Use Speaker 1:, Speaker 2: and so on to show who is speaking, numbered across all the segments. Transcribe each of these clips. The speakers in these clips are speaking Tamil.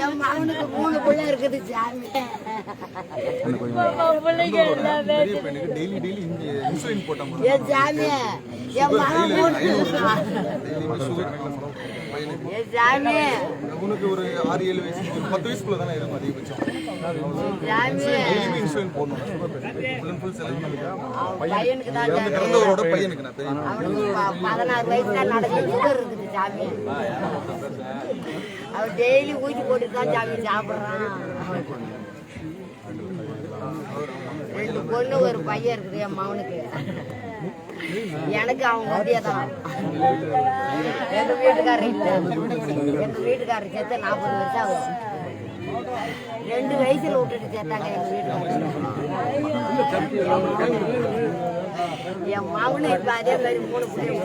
Speaker 1: என் மகனுக்கு மூணு பிள்ளை இருக்குது சாமி என் சாமி
Speaker 2: உனக்கு ஒரு ஆறு ஏழு வயசு ஒரு பத்து வயசுக்குள்ள தானே இருக்கும் அதிகபட்சம். இன்சுலின் போடணும். பிறந்தவரோட பையனுக்கு நான்
Speaker 1: அவனுக்கு அவன் டெய்லி ஊசி போட்டு தான் சாமி சாப்பிட்றான். ரெண்டு பொண்ணு ஒரு பையன் இருக்குது என் மகனுக்கு. எனக்கு அவங்க ஒண்டியே தான். எங்க வீட்டுக்காரர் இல்லை. எங்க வீட்டுக்காரர் சேர்த்து நாற்பது வருஷம் ஆகுது. ரெண்டு வயசுல விட்டுட்டு சேர்த்தாங்க எங்க வீட்டுக்காரர். என் மகனு இப்ப அதே மாதிரி மூணு பிள்ளைங்க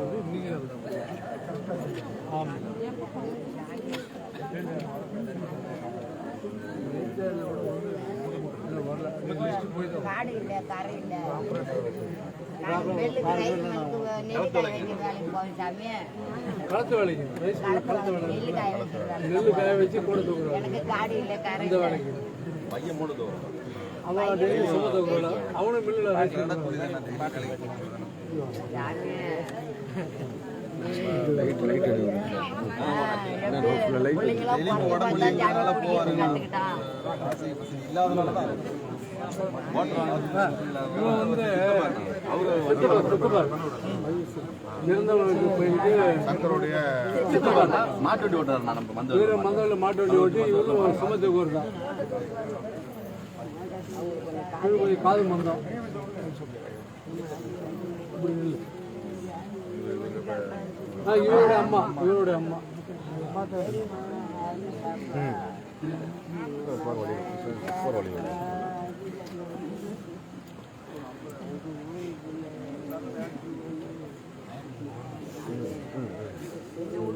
Speaker 1: காடு இல்ல கரை இல்ல வெள்ளுக்கு ரைஸ் மில்லுக்கு நெல்லிக்காய் வைக்கிற வேலைக்கு போவேன் சாமி
Speaker 3: களத்து வேலைக்கு
Speaker 1: நெல்லிக்காய் வைக்கிற வேலைக்கு
Speaker 3: வச்சு கூட தூக்குறோம்
Speaker 1: எனக்கு காடு இல்ல கரை இல்ல
Speaker 3: அவன் டெய்லி சும தூக்குறோம் அவனும் மில்லில்
Speaker 2: வேலைக்கு.
Speaker 1: சாமி பிள்ளைங்களாம்
Speaker 2: டெய்லி
Speaker 1: பிறந்து
Speaker 2: உடம்பு இல்லாதனால தான்
Speaker 3: இவன் போயிட்டு
Speaker 4: சங்கருடைய மாட்டு ஓட்டுறாரு. நம்ம
Speaker 3: மாட்டு வண்டி ஓட்டி இவரும் கொஞ்சம் காது மந்தம் இவருடைய அம்மா இவருடைய அம்மா.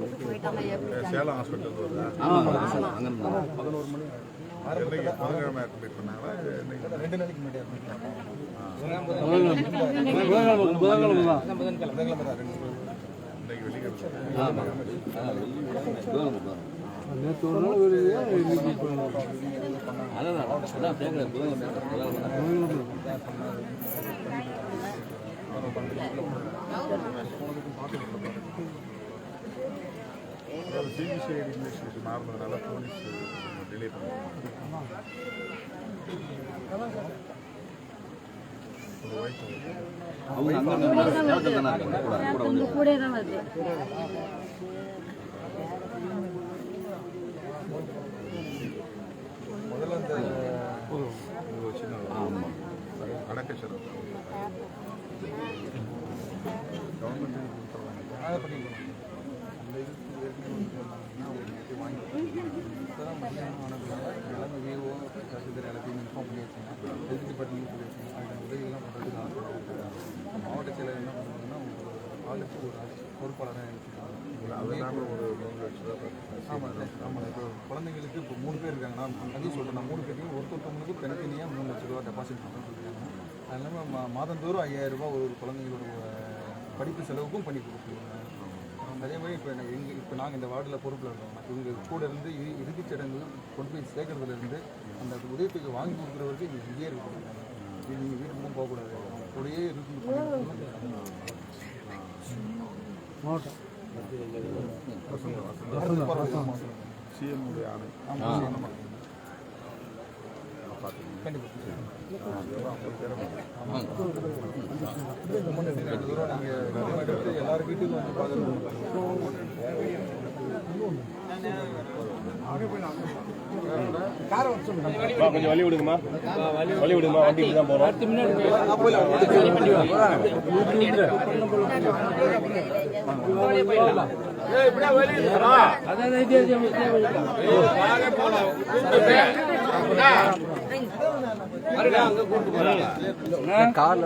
Speaker 4: சேலம் ஹாஸ்பிட்டல் வருதா புதன்கிழமை அட்மிட் பண்ணாங்களா இன்னைக்கு
Speaker 2: ரெண்டு நாளைக்கு முன்னாடி admit பண்ணாங்க.
Speaker 3: புதன்கிழமை புதன்கிழமை தான்.
Speaker 2: புதன்கிழமை தான் ரெண்டு
Speaker 4: இன்னைக்கு வெள்ளிக்கிழமை
Speaker 3: நேற்று ஒரு நாள் வருது இன்னைக்கு இப்போ
Speaker 4: சிபிசிஐடி இன்வெஸ்டிகேஷன் போலீஸ் டிலே பண்ணுவாங்க
Speaker 2: முதல்ல இந்த
Speaker 4: ஒரு சின்ன அடக்கச்சரம் கவர்மெண்ட்
Speaker 2: அதை பண்ணிக்கலாம் அந்த இதுக்கு ஏற்கனவே வந்து அவங்க நேற்று வாங்கி இப்போதான் எல்லாமே விவோ தஹசில்தார் எல்லாத்தையும் இன்ஃபார்ம் பண்ணியிருக்கேன் வச்சாங்க ஹெல்த் டிபார்ட்மெண்ட் சொல்லி ஆளுக்கு ஒரு பொறுப்பாளராக ஆமாம் ஆமாம் இப்போ குழந்தைங்களுக்கு இப்போ மூணு பேர் இருக்காங்க நான் அதையும் சொல்கிறேன் நான் மூணு பேர்த்தையும் ஒருத்தொருத்தவங்களுக்கு தனித்தனியாக மூணு லட்ச ரூபா டெபாசிட் பண்ணுறேன்னு சொல்லியிருக்காங்க. அது இல்லாமல் மா மாதந்தோறும் ஐயாயிரம் ரூபாய் ஒரு ஒரு குழந்தைங்களோட படிப்பு செலவுக்கும் பண்ணி கொடுத்துருவாங்க அதே மாதிரி இப்போ எனக்கு எங்கள் இப்போ நாங்கள் இந்த வார்டில் பொறுப்பில் இருக்கோம். இவங்க கூட இருந்து இறு இறுதிச் சடங்கு கொண்டு போய் சேர்க்கறதுல இருந்து அந்த உதயத்துக்கு வாங்கி கொடுக்குற வரைக்கும் இங்கே இங்கேயே இருக்கணும் இது நீங்கள் வீட்டுக்கு போகக்கூடாது. அவங்க கூடயே இருந்து
Speaker 3: மாவட்டம்.
Speaker 4: சிஎம் ஆணை
Speaker 2: எல்லாரும் வீட்டுக்கும் வந்து பார்க்கணும்
Speaker 5: கொஞ்சம் வழி விடுங்கம்மா. வழி விடுங்கம்மா வண்டி தான் போகிறோம் கார்ல